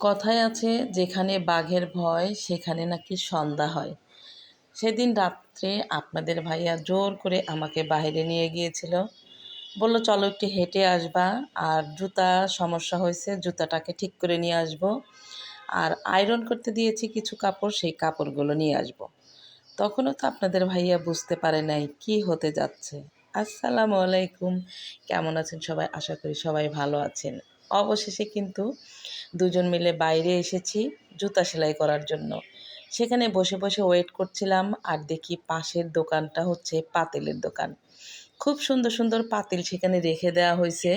কথায় আছে, যেখানে বাঘের ভয়, সেখানে নাকি সন্ধ্যা হয়। সেদিন রাত্রে আপনাদের ভাইয়া জোর করে আমাকে বাইরে নিয়ে গিয়েছিল। বলল, চলো একটু হেঁটে আসবা, আর জুতা, সমস্যা হয়েছে, জুতাটাকে ঠিক করে নিয়ে আসব। আর আয়রন করতে দিয়েছি কিছু কাপড়, সেই কাপড়গুলো নিয়ে আসব। তখনও তো আপনাদের ভাইয়া বুঝতে পারে নাই কি হতে যাচ্ছে। আসসালামু আলাইকুম, কেমন আছেন সবাই? আশা করি সবাই ভালো আছেন। অবশেষে কিন্তু দুজন মিলে বাইরে এসেছি জুতা সেলাই করার জন্য। সেখানে বসে বসে ওয়েট করছিলাম আর দেখি পাশের দোকানটা হচ্ছে পাতিলের দোকান। খুব সুন্দর সুন্দর পাতিল সেখানে রেখে দেওয়া হয়েছে।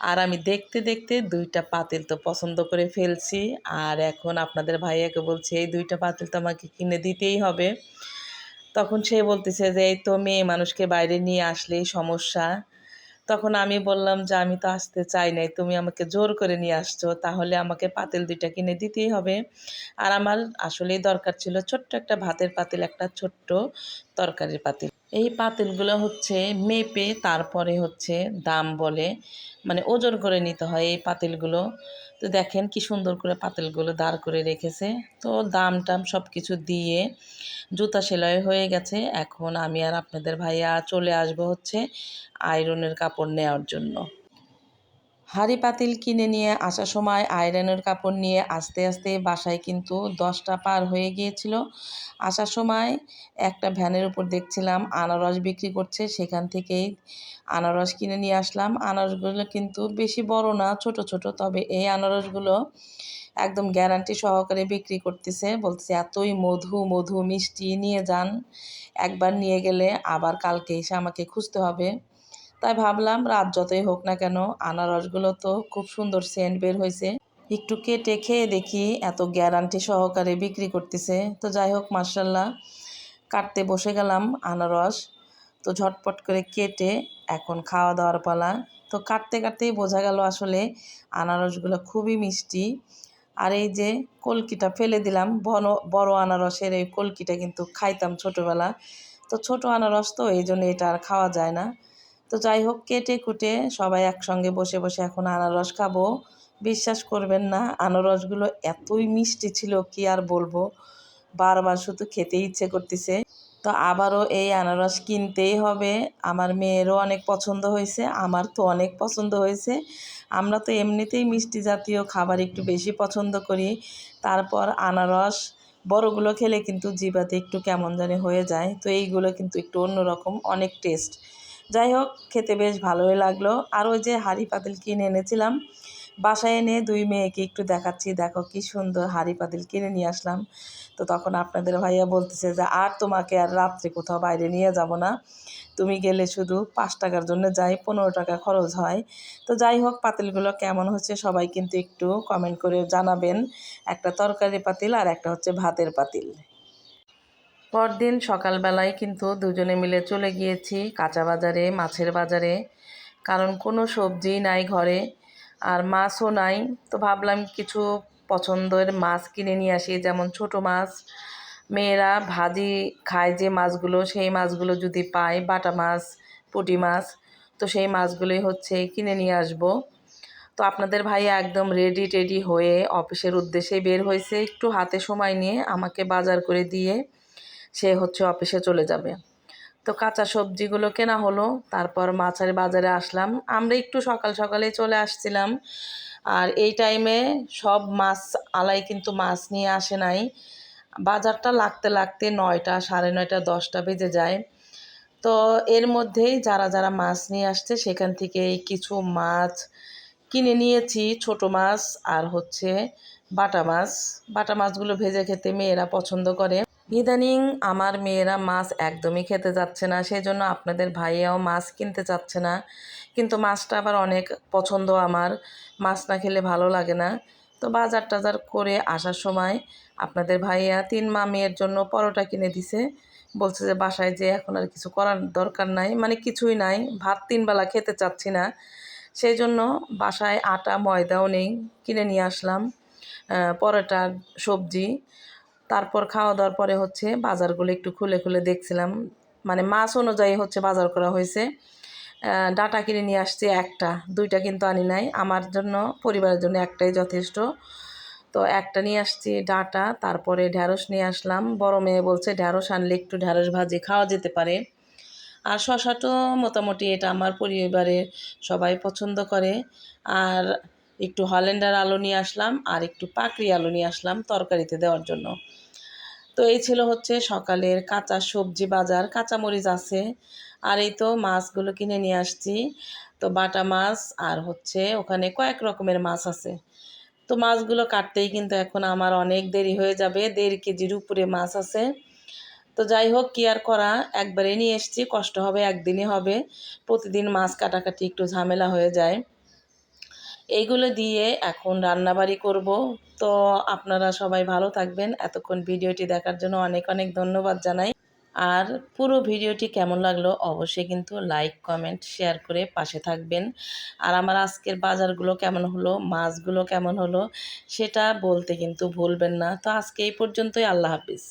আর আমি দেখতে দেখতে দুইটা পাতিল তো পছন্দ করে ফেলছি। আর এখন আপনাদের ভাইয়াকে বলছি, এই দুইটা পাতিল তো আমাকে কিনে দিতেই হবে। তখন সে বলতেছে যে, এই তো মেয়ে মানুষকে বাইরে নিয়ে আসলেই সমস্যা। তখন আমি বললাম যে, আমি তো আসতে চাই নাই, তুমি আমাকে জোর করে নিয়ে আসছো, তাহলে আমাকে পাতিল দুইটা কিনে দিতেই হবে। আর আমার আসলেই দরকার ছিল ছোট্ট একটা ভাতের পাতিল, একটা ছোট্ট তরকারির পাতিল। এই পাতিলগুলো হচ্ছে মেপে তারপরে হচ্ছে দাম বলে মানে ওজন করে নিতে হয় এই পাতিলগুলো। তো দেখেন কি সুন্দর করে পাতিলগুলো দাঁড় করে রেখেছে। তো দাম টাম সব কিছু দিয়ে জুতা সেলাই হয়ে গেছে। এখন আমি আর আপনাদের ভাইয়া চলে আসব হচ্ছে আয়রনের কাপড় নেওয়ার জন্য। হাঁড়ি পাতিল কিনে নিয়ে আসার সময় আয়রনের কাপড় নিয়ে আস্তে আস্তে বাসায় কিন্তু দশটা পার হয়ে গিয়েছিল। আসার সময় একটা ভ্যানের উপর দেখছিলাম আনারস বিক্রি করছে, সেখান থেকেই আনারস কিনে নিয়ে আসলাম। আনারসগুলো কিন্তু বেশি বড় না, ছোট ছোট, তবে এই আনারসগুলো একদম গ্যারান্টি সহকারে বিক্রি করতেছে। বলছে এতই মধু মধু মিষ্টি, নিয়ে যান। একবার নিয়ে গেলে আবার কালকে এসে আমাকে খুঁজতে হবে। তাই ভাবলাম, রাত যতই হোক না কেন, আনারসগুলো তো খুব সুন্দর সেন্ট বের হয়েছে। একটু কেটে খেয়ে দেখি, এত গ্যারান্টি সহকারে বিক্রি করতেছে। তো যাই হোক মার্শাল্লাহ কাটতে বসে গেলাম আনারস। তো ঝটপট করে কেটে এখন খাওয়া দাওয়ার পালা। তো কাটতে কাটতেই বোঝা গেল আসলে আনারসগুলো খুবই মিষ্টি। আর এই যে কলকিটা ফেলে দিলাম বড় বড় আনারসের এই কলকিটা কিন্তু খাইতাম ছোটোবেলা। তো ছোট আনারস তো, এই জন্য এটা আর খাওয়া যায় না। তো যাই হোক, কেটে কুটে সবাই একসঙ্গে বসে বসে এখন আনারস খাব। বিশ্বাস করবেন না, আনারসগুলো এতই মিষ্টি ছিল কি আর বলব। বারবার শুধু খেতে ইচ্ছে করতেছে। তো আবারও এই আনারস কিনতেই হবে। আমার মেয়েরও অনেক পছন্দ হয়েছে, আমার তো অনেক পছন্দ হয়েছে। আমরা তো এমনিতেই মিষ্টি জাতীয় খাবার একটু বেশি পছন্দ করি। তারপর আনারস বড়গুলো খেলে কিন্তু জিবাতে একটু কেমন জানি হয়ে যায়। তো এইগুলো কিন্তু একটু অন্যরকম, অনেক টেস্ট। যাই হোক খেতে বেশ ভালোই লাগল। আর ওই যে হাঁড়ি পাতিল কিনে এনেছিলাম, বাসায় এনে দুই মেয়েকে একটু দেখাচ্ছি। দেখো কি সুন্দর হাঁড়ি পাতিল কিনে নিয়ে আসলাম। তো তখন আপনাদের ভাইয়া বলতেছে যে, আর তোমাকে আর রাত্রে কোথাও বাইরে নিয়ে যাব না। তুমি গেলে শুধু পাঁচ টাকার জন্য যাই, পনেরো টাকা খরচ হয়। তো যাই হোক পাতিলগুলো কেমন হচ্ছে সবাই কিন্তু একটু কমেন্ট করে জানাবেন। একটা তরকারি পাতিল আর একটা হচ্ছে ভাতের পাতিল। পরদিন সকালবেলায় কিন্তু দুজনে মিলে চলে গিয়েছি কাঁচা বাজারে, মাছের বাজারে। কারণ কোনো সবজি নাই ঘরে, আর মাছও নাই। তো ভাবলাম কিছু পছন্দের মাছ কিনে নিয়ে আসি, যেমন ছোট মাছ। মেয়েরা ভাজি খায় যে মাছগুলো, সেই মাছগুলো যদি পায়, বাটা মাছ, পুঁটি মাছ, তো সেই মাছগুলোই হচ্ছে কিনে নিয়ে আসব। তো আপনাদের ভাই একদম রেডি টেডি হয়ে অফিসের উদ্দেশ্যে বের হয়েছে, একটু হাতে সময় নিয়ে আমাকে বাজার করে দিয়ে সে হচ্ছে অফিসে চলে যাবে। তো কাঁচা সবজিগুলো কেনা হলো, তারপর মাছের বাজারে আসলাম। আমরা একটু সকাল সকালেই চলে আসছিলাম। আর এই টাইমে সব মাছ, আলাই কিন্তু মাছ নিয়ে আসে নাই। বাজারটা লাগতে লাগতে নয়টা, সাড়ে নয়টা, দশটা বেজে যায়। তো এর মধ্যেই যারা যারা মাছ নিয়ে আসছে, সেখান থেকে কিছু মাছ কিনে নিয়েছি, ছোট মাছ আর হচ্ছে বাটা মাছ। বাটা মাছগুলো ভেজে খেতে মেয়েরা পছন্দ করে। ইদানিং আমার মেয়েরা মাছ একদমই খেতে যাচ্ছে না সেই জন্য আপনাদের ভাইয়াও মাছ কিনতে চাচ্ছে না। কিন্তু মাছটা আবার অনেক পছন্দ আমার, মাছ না খেলে ভালো লাগে না। তো বাজার টাজার করে আসার সময় আপনাদের ভাইয়া তিন মা মেয়ের জন্য পরোটা কিনে দিছে। বলছে যে বাসায় যে এখন আর কিছু করার দরকার নাই মানে কিছুই নাই, ভাত তিনবেলা খেতে চাচ্ছি না। সেই জন্য বাসায় আটা, ময়দাও নেই, কিনে নিয়ে আসলাম পরোটার সবজি। তারপর খাওয়া দাওয়ার পরে হচ্ছে বাজারগুলো একটু খুলে খুলে দেখছিলাম। মানে মাছ অনুযায়ী হচ্ছে বাজার করা হয়েছে। ডাটা কিনে নিয়ে আসছে একটা, দুইটা কিন্তু আনি নাই। আমার জন্য, পরিবারের জন্য একটাই যথেষ্ট। তো একটা নিয়ে আসছি ডাটা, তারপরে ঢ্যাঁড়স নিয়ে আসলাম। বড় মেয়ে বলছে ঢ্যাঁড়স আনলে একটু ঢ্যাঁড়স ভাজি খাওয়া যেতে পারে। আর শশা তো মোটামুটি এটা আমার পরিবারের সবাই পছন্দ করে। আর একটু হল্যান্ডার আলু নিয়ে আসলাম আর একটু পাকড়ি আলু নিয়ে আসলাম তরকারিতে দেওয়ার জন্য। তো এই ছিল হচ্ছে সকালের কাঁচা সবজি বাজার, কাঁচামরিচ আছে। আর এই তো মাছগুলো কিনে নিয়ে আসছি। তো বাটা মাছ আর হচ্ছে ওখানে কয়েক রকমের মাছ আছে। তো মাছগুলো কাটতেই কিন্তু এখন আমার অনেক দেরি হয়ে যাবে, দেড় কেজির উপরে মাছ আছে। তো যাই হোক, কি আর করা? একবারে নিয়ে এসছি, কষ্ট হবে, একদিনই হবে। প্রতিদিন মাছ কাটাকাটি একটু ঝামেলা হয়ে যায়। এইগুলো দিয়ে এখন রান্নাবাড়ি করব। তো আপনারা সবাই ভালো থাকবেন। এতক্ষণ ভিডিওটি দেখার জন্য অনেক অনেক ধন্যবাদ জানাই। আর পুরো ভিডিওটি কেমন লাগল অবশ্যই কিন্তু লাইক, কমেন্ট, শেয়ার করে পাশে থাকবেন। আর আমার আজকের বাজারগুলো কেমন হলো, মাছগুলো কেমন হলো, সেটা বলতে কিন্তু ভুলবেন না। তো আজকে এই পর্যন্তই। আল্লাহ হাফিজ।